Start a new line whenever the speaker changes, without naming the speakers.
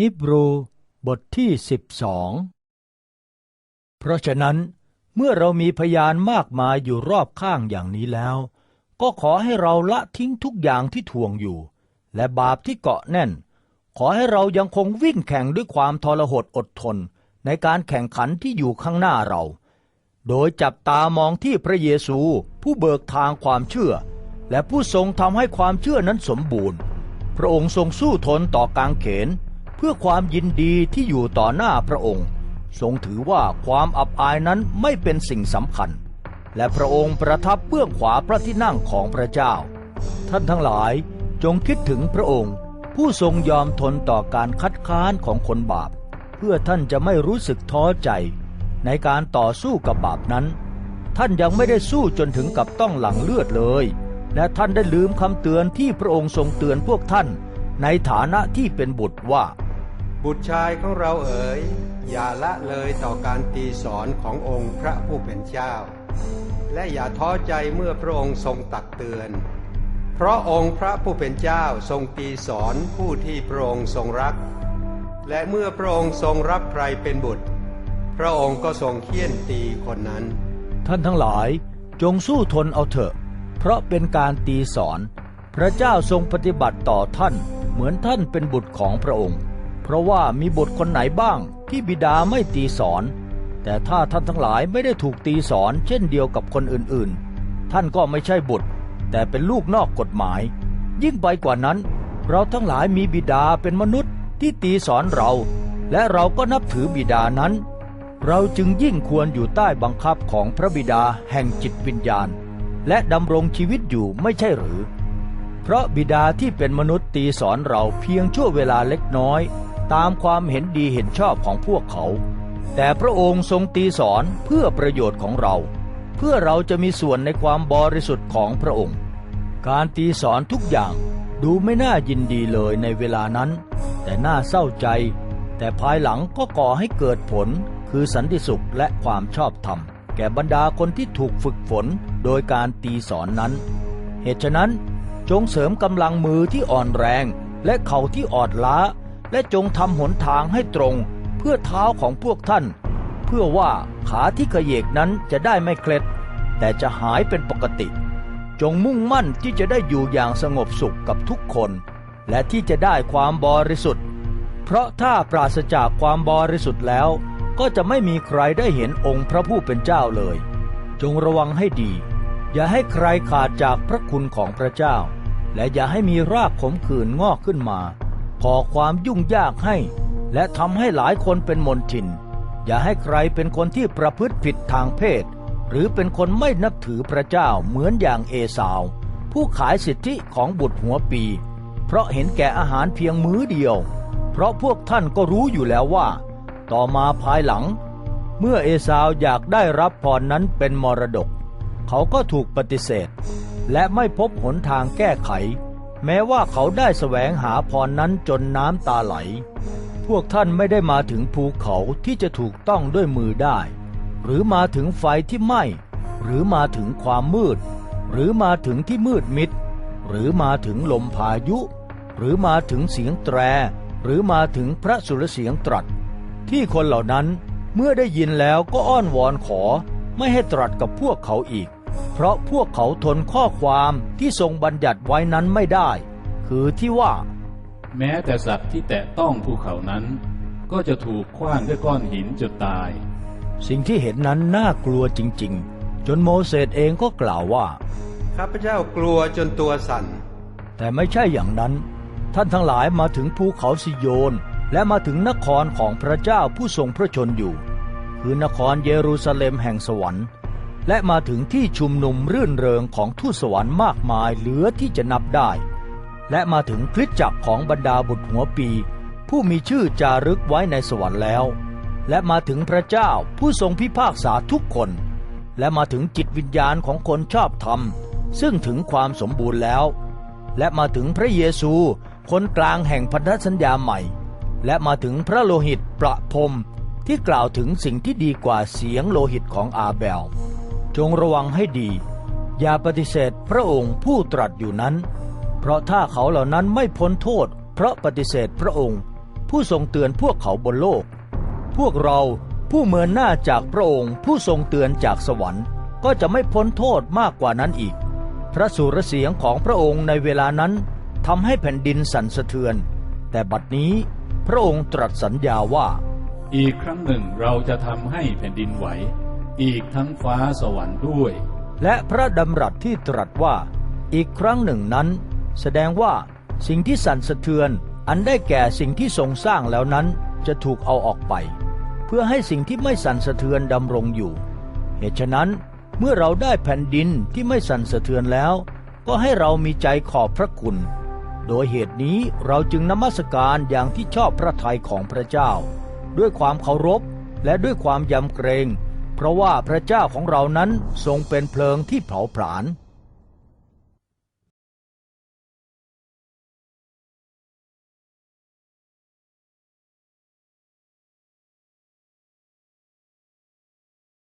ฮิบรูบทที่สิบสองเพราะฉะนั้นเมื่อเรามีพยานมากมายอยู่รอบข้างอย่างนี้แล้ว ก็ขอให้เราละทิ้งทุกอย่างที่ทวงอยู่ และบาปที่เกาะแน่น ขอให้เรายังคงวิ่งแข่งด้วยความทรหดอดทนในการแข่งขันที่อยู่ข้างหน้าเรา โดยจับตามองที่พระเยซูผู้เบิกทางความเชื่อ และผู้ทรงทำให้ความเชื่อนั้นสมบูรณ์ พระองค์ทรงสู้ทนต่อกางเขน พื่อความยินดีที่อยู่ต่อหน้าพระองค์ ทรงถือว่าความอับอายนั้นไม่เป็นสิ่งสำคัญ และพระองค์ประทับเบื้องขวาพระที่นั่งของพระเจ้า ท่านทั้งหลายจงคิดถึงพระองค์ ผู้ทรงยอมทนต่อการคัดค้านของคนบาป เพื่อท่านจะไม่รู้สึกท้อใจ ในการต่อสู้กับบาปนั้น ท่านยังไม่ได้สู้จนถึงกับต้องหลั่งเลือดเลย และท่านได้ลืมคำเตือนที่พระองค์ทรงเตือนพวกท่านในฐานะที่เป็นบุตรว่า
บุตรชายของเราเอ๋ย อย่าละเลยต่อการตีสอนขององค์พระผู้เป็นเจ้า และอย่าท้อใจเมื่อพระองค์ทรงตักเตือน เพราะองค์พระผู้เป็นเจ้าทรงตีสอนผู้ที่พระองค์ทรงรัก และเมื่อพระองค์ทรงรับใครเป็นบุตร พระองค์ก็ทรงเคี่ยนตีคนนั้น
ท่านทั้งหลายจงสู้ทนเอาเถอะ เพราะเป็นการตีสอน พระเจ้าทรงปฏิบัติต่อท่านเหมือนท่านเป็นบุตรของพระองค์ เพราะว่ามีบุตรคนไหนบ้างที่บิดาไม่ตีสอน แต่ถ้าท่านทั้งหลายไม่ได้ถูกตีสอน เช่นเดียวกับคนอื่นๆ ท่านก็ไม่ใช่บุตร แต่เป็นลูกนอกกฎหมาย ยิ่งไปกว่านั้น เราทั้งหลายมีบิดาเป็นมนุษย์ที่ตีสอนเรา และเราก็นับถือบิดานั้น เราจึงยิ่งควรอยู่ใต้บังคับของพระบิดาแห่งจิตวิญญาณ และดำรงชีวิตอยู่ไม่ใช่หรือ เพราะบิดาที่เป็นมนุษย์ตีสอนเราเพียงชั่วเวลาเล็กน้อย ตามความเห็นดีเห็นชอบของพวกเขา แต่พระองค์ทรงตีสอนเพื่อประโยชน์ของเรา เพื่อเราจะมีส่วนในความบริสุทธิ์ของพระองค์ การตีสอนทุกอย่างดูไม่น่ายินดีเลยในเวลานั้น แต่น่าเศร้าใจ แต่ภายหลังก็ก่อให้เกิดผลคือสันติสุขและความชอบธรรม แก่บรรดาคนที่ถูกฝึกฝนโดยการตีสอนนั้น เหตุฉะนั้นจงเสริมกำลังมือที่อ่อนแรงและเข่าที่อ่อนล้า และจงทำหนทางให้ตรงเพื่อเท้าของพวกท่าน เพื่อว่าขาที่ขยเยกนั้นจะได้ไม่เคล็ด แต่จะหายเป็นปกติ จงมุ่งมั่นที่จะได้อยู่อย่างสงบสุขกับทุกคน และที่จะได้ความบริสุทธิ์ เพราะถ้าปราศจากความบริสุทธิ์แล้วก็จะไม่มีใครได้เห็นองค์พระผู้เป็นเจ้าเลย จงระวังให้ดี อย่าให้ใครขาดจากพระคุณของพระเจ้า และอย่าให้มีรากขมขื่นงอกขึ้นมา ก่อความยุ่งยากให้ และทำให้หลายคนเป็นมนทิน อย่าให้ใครเป็นคนที่ประพฤติผิดทางเพศ หรือเป็นคนไม่นับถือพระเจ้าเหมือนอย่างเอสาว ผู้ขายสิทธิของบุตรหัวปี เพราะเห็นแก่อาหารเพียงมื้อเดียว เพราะพวกท่านก็รู้อยู่แล้วว่า ต่อมาภายหลัง เมื่อเอสาวอยากได้รับพรนั้นเป็นมรดก เขาก็ถูกปฏิเสธ และไม่พบหนทางแก้ไข แม้ว่าเขาได้แสวงหาพรนั้นจนน้ำตาไหล พวกท่านไม่ได้มาถึงภูเขาที่จะถูกต้องด้วยมือได้ หรือมาถึงไฟที่ไหม้ หรือมาถึงความมืด หรือมาถึงที่มืดมิด หรือมาถึงลมพายุ หรือมาถึงเสียงแตร หรือมาถึงพระสุรเสียงตรัส ที่คนเหล่านั้นเมื่อได้ยินแล้วก็อ้อนวอนขอไม่ให้ตรัสกับพวกเขาอีก เพราะพวกเขาทนข้อความที่ทรงบัญญัติไว้นั้นไม่ได้ คือที่ว่า
แม้แต่สัตว์ที่แตะต้องภูเขานั้น ก็จะถูกขว้างด้วยก้อนหินจนตาย
สิ่งที่เห็นนั้นน่ากลัวจริง ๆ จนโมเสสเองก็กล่าวว่า
ข้าพเจ้ากลัวจนตัวสั่น
แต่ไม่ใช่อย่างนั้น ท่านทั้งหลายมาถึงภูเขาสิโยน และมาถึงนครของพระเจ้าผู้ทรงพระชนอยู่ คือนครเยรูซาเล็มแห่งสวรรค์ และมาถึงที่ชุมนุมรื่นเริงของทูตสวรรค์มากมายเหลือที่จะนับได้ และมาถึงคริสตจักรของบรรดาบุตรหัวปี ผู้มีชื่อจารึกไว้ในสวรรค์แล้ว และมาถึงพระเจ้าผู้ทรงพิพากษาทุกคน และมาถึงจิตวิญญาณของคนชอบธรรม ซึ่งถึงความสมบูรณ์แล้ว และมาถึงพระเยซูคนกลางแห่งพันธสัญญาใหม่ และมาถึงพระโลหิตประพรมที่กล่าวถึงสิ่งที่ดีกว่าเสียงโลหิตของอาเบล จงระวังให้ดี อย่าปฏิเสธพระองค์ผู้ตรัสอยู่นั้น เพราะถ้าเขาเหล่านั้นไม่พ้นโทษ เพราะปฏิเสธพระองค์ ผู้ทรงเตือนพวกเขาบนโลก พวกเราผู้เมินหน้าจากพระองค์ผู้ทรงเตือนจากสวรรค์ก็จะไม่พ้นโทษมากกว่านั้นอีก พระสุรเสียงของพระองค์ในเวลานั้นทำให้แผ่นดินสั่นสะเทือน แต่บัดนี้พระองค์ตรัสสัญญาว่า
อีกครั้งหนึ่งเราจะทำให้แผ่นดินไหว อีกทั้งฟ้าสวรรค์ด้วย
และพระดำรัสที่ตรัสว่า อีกครั้งหนึ่งนั้น แสดงว่าสิ่งที่สั่นสะเทือน อันได้แก่สิ่งที่ทรงสร้างแล้วนั้นจะถูกเอาออกไป เพื่อให้สิ่งที่ไม่สั่นสะเทือนดำรงอยู่ เหตุฉะนั้นเมื่อเราได้แผ่นดินที่ไม่สั่นสะเทือนแล้ว ก็ให้เรามีใจขอบพระคุณ โดยเหตุนี้เราจึงนมัสการอย่างที่ชอบพระทัยของพระเจ้า ด้วยความเคารพและด้วยความยำเกรง เพราะว่าพระเจ้าของเรานั้นทรงเป็นเพลิงที่เผาผลาญ